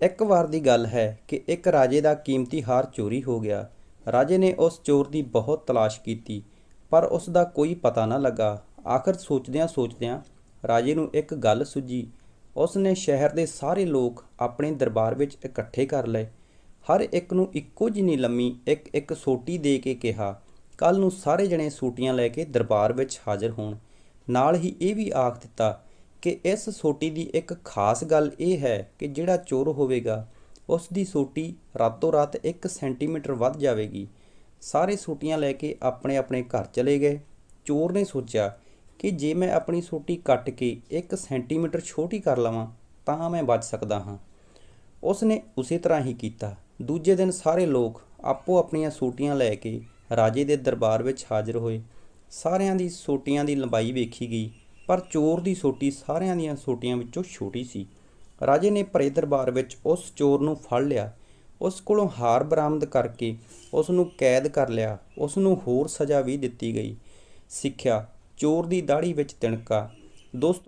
ਇੱਕ ਵਾਰ ਦੀ ਗੱਲ ਹੈ ਕਿ ਇੱਕ ਰਾਜੇ ਦਾ ਕੀਮਤੀ ਹਾਰ ਚੋਰੀ ਹੋ ਗਿਆ। ਰਾਜੇ ਨੇ ਉਸ ਚੋਰ ਦੀ ਬਹੁਤ ਤਲਾਸ਼ ਕੀਤੀ, ਪਰ ਉਸ ਦਾ ਕੋਈ ਪਤਾ ਨਾ ਲੱਗਾ। ਆਖਰ ਸੋਚਦਿਆਂ ਸੋਚਦਿਆਂ ਰਾਜੇ ਨੂੰ ਇੱਕ ਗੱਲ ਸੁੱਝੀ। ਉਸ ਨੇ ਸ਼ਹਿਰ ਦੇ ਸਾਰੇ ਲੋਕ ਆਪਣੇ ਦਰਬਾਰ ਵਿੱਚ ਇਕੱਠੇ ਕਰ ਲਏ। ਹਰ ਇੱਕ ਨੂੰ ਇੱਕੋ ਜਿਹੀ ਲੰਮੀ ਇੱਕ ਇੱਕ ਸੋਟੀ ਦੇ ਕੇ ਕਿਹਾ ਕੱਲ ਨੂੰ ਸਾਰੇ ਜਣੇ ਸੋਟੀਆਂ ਲੈ ਕੇ ਦਰਬਾਰ ਵਿੱਚ ਹਾਜ਼ਰ ਹੋਣ। ਨਾਲ ਹੀ ਇਹ ਵੀ ਆਖ ਦਿੱਤਾ ਕਿ ਇਸ ਸੋਟੀ ਦੀ ਇੱਕ ਖਾਸ ਗੱਲ ਇਹ ਹੈ ਕਿ ਜਿਹੜਾ ਚੋਰ ਹੋਵੇਗਾ, ਉਸ ਦੀ ਸੋਟੀ ਰਾਤੋਂ ਰਾਤ 1 ਸੈਂਟੀਮੀਟਰ ਵੱਧ ਜਾਵੇਗੀ। ਸਾਰੇ ਸੋਟੀਆਂ ਲੈ ਕੇ ਆਪਣੇ ਆਪਣੇ ਘਰ ਚਲੇ ਗਏ। ਚੋਰ ਨੇ ਸੋਚਿਆ ਕਿ ਜੇ ਮੈਂ ਆਪਣੀ ਸੋਟੀ ਕੱਟ ਕੇ 1 ਸੈਂਟੀਮੀਟਰ ਛੋਟੀ ਕਰ ਲਵਾਂ, ਤਾਂ ਮੈਂ ਬਚ ਸਕਦਾ ਹਾਂ। ਉਸ ਨੇ ਉਸੇ ਤਰ੍ਹਾਂ ਹੀ ਕੀਤਾ। ਦੂਜੇ ਦਿਨ ਸਾਰੇ ਲੋਕ ਆਪੋ ਆਪਣੀਆਂ ਸੋਟੀਆਂ ਲੈ ਕੇ ਰਾਜੇ ਦੇ ਦਰਬਾਰ ਵਿੱਚ ਹਾਜ਼ਰ ਹੋਏ। ਸਾਰਿਆਂ ਦੀ ਸੋਟੀਆਂ ਦੀ ਲੰਬਾਈ ਵੇਖੀ ਗਈ। ਪਰ ਚੋਰ ਦੀ ਸੋਟੀ ਸਾਰਿਆਂ ਦੀਆਂ ਸੋਟੀਆਂ ਵਿੱਚੋਂ ਛੋਟੀ ਸੀ। ਰਾਜੇ ਨੇ ਭਰੇ ਦਰਬਾਰ ਵਿੱਚ ਉਸ ਚੋਰ ਨੂੰ ਫੜ ਲਿਆ। ਉਸ ਕੋਲੋਂ ਹਾਰ ਬਰਾਮਦ ਕਰਕੇ ਉਸ ਨੂੰ ਕੈਦ ਕਰ ਲਿਆ। ਉਸ ਨੂੰ ਹੋਰ ਸਜ਼ਾ ਵੀ ਦਿੱਤੀ ਗਈ। ਸਿੱਖਿਆ, ਚੋਰ ਦੀ ਦਾੜੀ ਵਿੱਚ ਤਿਣਕਾ। ਦੋਸਤੋ